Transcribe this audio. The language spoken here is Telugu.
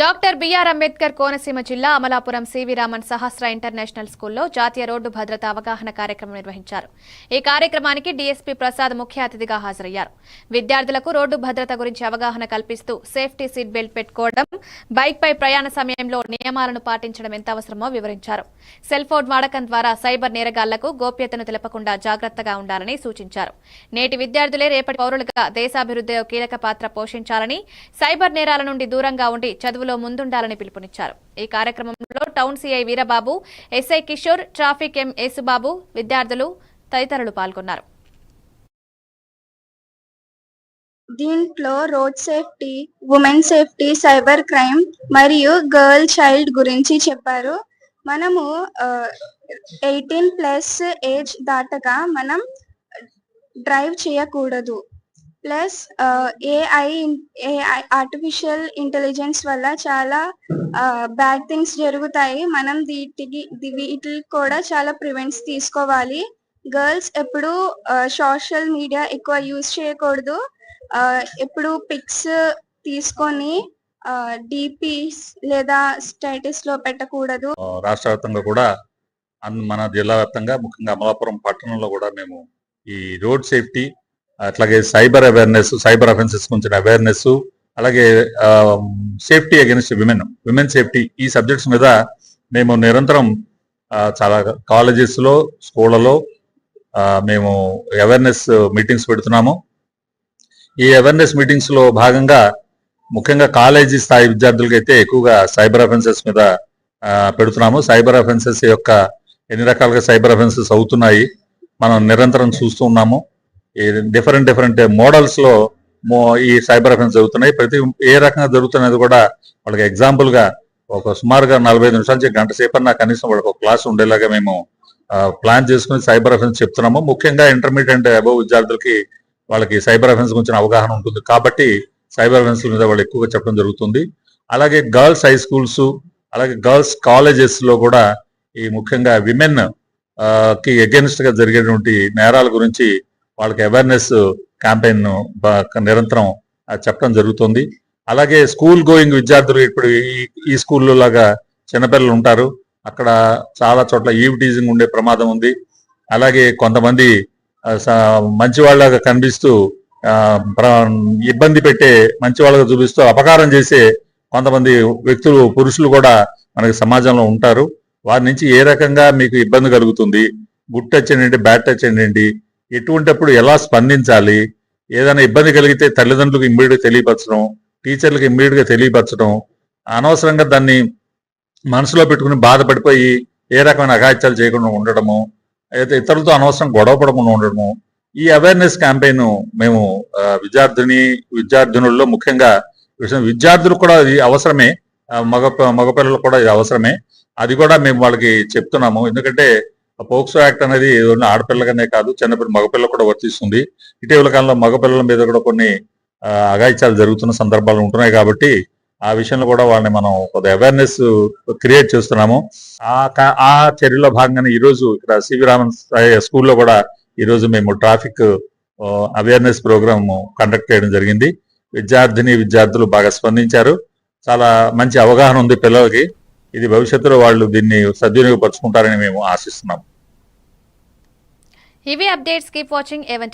డాక్టర్ బిఆర్ అంబేద్కర్ కోనసీమ జిల్లా Amalapuram C V Raman Sahasra international స్కూల్లో జాతీయ రోడ్డు భద్రత అవగాహన కార్యక్రమం నిర్వహించారు. ఈ కార్యక్రమానికి డీఎస్పీ ప్రసాద్ ముఖ్య అతిథిగా హాజరయ్యారు. విద్యార్థులకు రోడ్డు భద్రత గురించి అవగాహన కల్పిస్తూ సేఫ్టీ సీట్ బెల్ట్ పెట్టుకోవడం బైక్పై ప్రయాణ సమయంలో నియమాలను పాటించడం ఎంత అవసరమో వివరించారు. సెల్ ఫోన్ వాడకం ద్వారా సైబర్ నేరగాళ్ళకు గోప్యతను తెలపకుండా జాగ్రత్తగా ఉండాలని సూచించారు. నేటి విద్యార్థులే రేపటి పౌరులుగా దేశాభివృద్ధిలో కీలక పాత్ర పోషించాలని సైబర్ నేరాల నుండి దూరంగా ఉండి చదువు చదువులో ముందుండాలని పిలుపునిచ్చారు. ఈ కార్యక్రమంలో town CI Veerababu SI Kishore traffic M Yesubabu విద్యార్థులు తదితరులు పాల్గొన్నారు. దీంట్లో road safety women safety cyber crime మరియు గర్ల్ చైల్డ్ గురించి చెప్పారు. మనము ఎయిటీన్ ప్లస్ ఏజ్ దాటగా మనం డ్రైవ్ చేయకూడదు. Plus AI AI artificial intelligence వల్ల చాలా బ్యాడ్ థింగ్స్ జరుగుతాయి. మనం వీటికి వీటికి కూడా చాలా ప్రివెంట్స్ తీసుకోవాలి. గర్ల్స్ ఎప్పుడు సోషల్ మీడియా ఎక్కువ యూజ్ చేయకూడదు. ఎప్పుడు పిక్స్ తీసుకొని డిపిస్ లేదా స్టేటస్లో పెట్టకూడదు. రాష్ట్ర వ్యాప్తంగా కూడా మన జిల్లా వ్యాప్తంగా ముఖ్యంగా అమలాపురం పట్టణంలో కూడా మేము ఈ రోడ్ సేఫ్టీ అట్లాగే సైబర్ అవేర్నెస్ సైబర్ అఫెన్సెస్ గురించిన అవేర్నెస్ అలాగే safety against women women safety ఈ సబ్జెక్ట్స్ మీద మేము నిరంతరం చాలా కాలేజెస్లో స్కూళ్ళలో మేము అవేర్నెస్ మీటింగ్స్ పెడుతున్నాము. ఈ అవేర్నెస్ మీటింగ్స్లో భాగంగా ముఖ్యంగా కాలేజీ స్థాయి విద్యార్థులకి అయితే ఎక్కువగా సైబర్ అఫెన్సెస్ మీద పెడుతున్నాము. సైబర్ అఫెన్సెస్ యొక్క ఎన్ని రకాలుగా సైబర్ అఫెన్సెస్ అవుతున్నాయి మనం నిరంతరం చూస్తూ ఉన్నాము. డిఫరెంట్ డిఫరెంట్ మోడల్స్లో మో- ఈ సైబర్ అఫెన్స్ జరుగుతున్నాయి. ప్రతి ఏ రకంగా జరుగుతున్నది కూడా వాళ్ళకి ఎగ్జాంపుల్గా ఒక సుమారుగా నలభై ఐదు నిమిషాల నుంచి గంట సేపన్నా కనీసం వాళ్ళకి ఒక క్లాస్ ఉండేలాగా మేము ప్లాన్ చేసుకుని సైబర్ అఫెన్స్ చెప్తున్నాము. ముఖ్యంగా ఇంటర్మీడియట్ అండ్ అబోవ్ విద్యార్థులకి వాళ్ళకి సైబర్ అఫెన్స్ గురించిన అవగాహన ఉంటుంది. కాబట్టి సైబర్ అఫెన్స్ మీద వాళ్ళు ఎక్కువగా చెప్పడం జరుగుతుంది. అలాగే గర్ల్స్ హై స్కూల్స్ అలాగే గర్ల్స్ కాలేజెస్లో కూడా ఈ ముఖ్యంగా విమెన్కి అగేన్స్ట్గా జరిగేటువంటి నేరాల గురించి వాళ్ళకి అవేర్నెస్ క్యాంపెయిన్ నిరంతరం చెప్పడం జరుగుతుంది. అలాగే స్కూల్ గోయింగ్ విద్యార్థులు ఇప్పుడు ఈ- ఈ స్కూల్లో లాగా చిన్నపిల్లలు ఉంటారు. అక్కడ చాలా చోట్ల ఈవిటీజింగ్ ఉండే ప్రమాదం ఉంది. అలాగే కొంతమంది స- మంచి వాళ్ళగా కనిపిస్తూ ఇబ్బంది పెట్టే మంచి వాళ్ళగా చూపిస్తూ అపకారం చేసే కొంతమంది వ్యక్తులు పురుషులు కూడా మనకి సమాజంలో ఉంటారు. వారి నుంచి ఏ రకంగా మీకు ఇబ్బంది కలుగుతుంది? గుడ్ టచ్ ఏంటంటే బ్యాడ్ టచ్ ఏంటండి? ఎటువంటిప్పుడు ఎలా స్పందించాలి? ఏదైనా ఇబ్బంది కలిగితే తల్లిదండ్రులకు ఇమ్మీడియట్గా తెలియపరచడం టీచర్లకు ఇమ్మీడియట్గా తెలియపరచడం అనవసరంగా దాన్ని మనసులో పెట్టుకుని బాధపడిపోయి ఏ రకమైన అఘాయిత్యాలు చేయకుండా ఉండడము అయితే ఇతరులతో అనవసరం గొడవ పడకుండా ఉండడము ఈ అవేర్నెస్ క్యాంపెయిన్ మేము విద్యార్థిని విద్యార్థినుల్లో ముఖ్యంగా విద్యార్థులకు కూడా ఇది అవసరమే. మగ మగపిల్లలకు కూడా ఇది అవసరమే. అది కూడా మేము వాళ్ళకి చెప్తున్నాము. ఎందుకంటే పోక్సో యాక్ట్ అనేది ఓన్లీ ఆడపిల్లగానే కాదు చిన్నపిల్ల మగపిల్ల కూడా వర్తిస్తుంది. ఇటీవల కాలంలో మగపిల్లల మీద కూడా కొన్ని అగాయిత్యాలు అఘాయిత్యాలు జరుగుతున్న సందర్భాలు ఉంటున్నాయి కాబట్టి ఆ విషయంలో కూడా వాళ్ళని మనం కొద్దిగా అవేర్నెస్ క్రియేట్ చేస్తున్నాము. ఆ ఆ చర్యలో భాగంగానే ఈరోజు ఇక్కడ సివి రామన్ స్కూల్లో కూడా ఈరోజు మేము ట్రాఫిక్ అవేర్నెస్ ప్రోగ్రామ్ కండక్ట్ చేయడం జరిగింది. విద్యార్థిని విద్యార్థులు బాగా స్పందించారు. చాలా మంచి అవగాహన ఉంది పిల్లలకి. ఇది భవిష్యత్తులో వాళ్ళు దీన్ని సద్వినియోగపరుచుకుంటారని మేము ఆశిస్తున్నాం ఇవి అప్డేట్స్. Keep watching A1